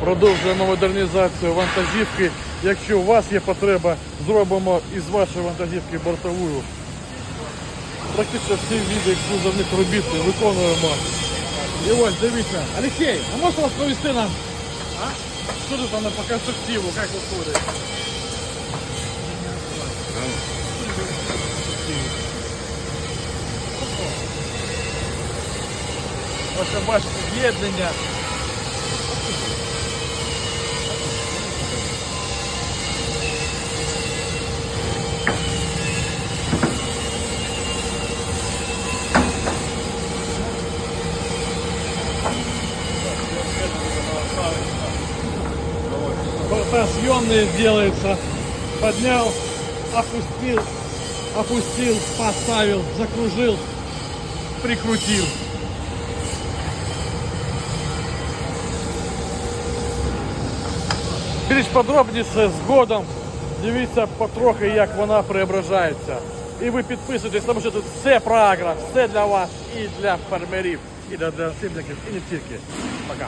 продовжує модернізацію вантажівки. Якщо у вас є потреба, зробимо із вашої вантажівки бортову. Практично всі види кузовних робіт виконуємо. І ось дивіться, Олексій, а можете розповісти нам? А? Що тут там по конструктиву, як виходить? Ось бачите, з'єднання. съемные делается. Поднял, опустил, опустил, поставил, закружил, прикрутил. Більш подробніше згодом дивіться потрохи, як вона преображається. І ви підписуйтесь, тому що тут все про агро, все для вас і для фермерів, і для, для сибників, і не тільки. Пока.